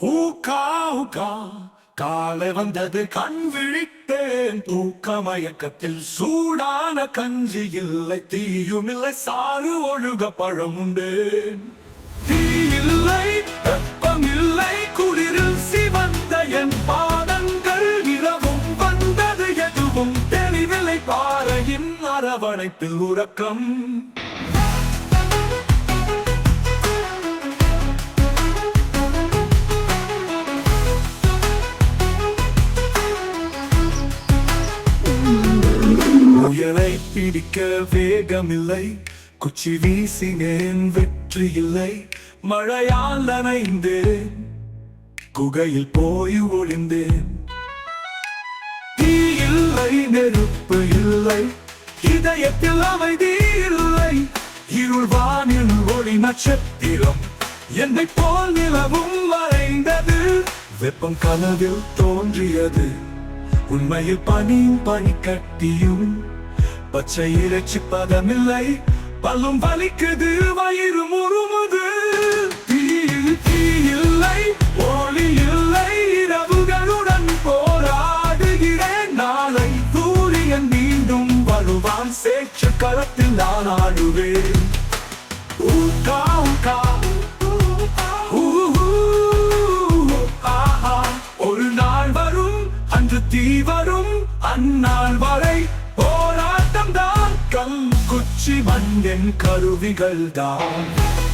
ஊக்கா ஊக்கா காலை வந்தது கண் விழித்தேன். தூக்க மயக்கத்தில் சூடான கஞ்சி இல்லை தீயும் இல்லை சாறு ஒழுக பழம் உண்டேன். தீ இல்லை வெப்பம் இல்லை குளிரில் சிவந்த என் பாதங்கள் இரவும் வந்தது எதுவும் தெளிவில்லை. பாறையின் அரவணைப்பில் உறக்கம். புயலை பிடிக்க வேகமில்லை. குச்சி வீசினேன் வெற்றி இல்லை மழையால் நனைந்தேன். குகையில் போய் ஒளிந்தேன். தீ இல்லை நெருப்பு இல்லை. இதயத்தில் அமைதி இல்லை. இருள் வானில் ஒளி நட்சத்திரம். என்னை போல் நிலவும் மறைந்தது. வெப்பம் கனவில் தோன்றியது. உண்மையில் பனியும் பனிக்கட்டியும். பச்சை இறைச்சி பதமில்லை பல்லும் வலிக்குது வயிறு முறுமுது. தீயில் தீயில்லை ஒளி இல்லை இரவுகளுடன் போராடுகிறேன். நாளை சூரியன் மீண்டும் வருவான். சேற்று களத்தில் நான் ஆடுவேன். ஊக்கா ஊக்கா. ஒரு நாள் வரும் அன்று தீ வரும். அந்நாள் வரை போராட்டம் தான் கல் குச்சி மண்ணின் கருவிகள் தான்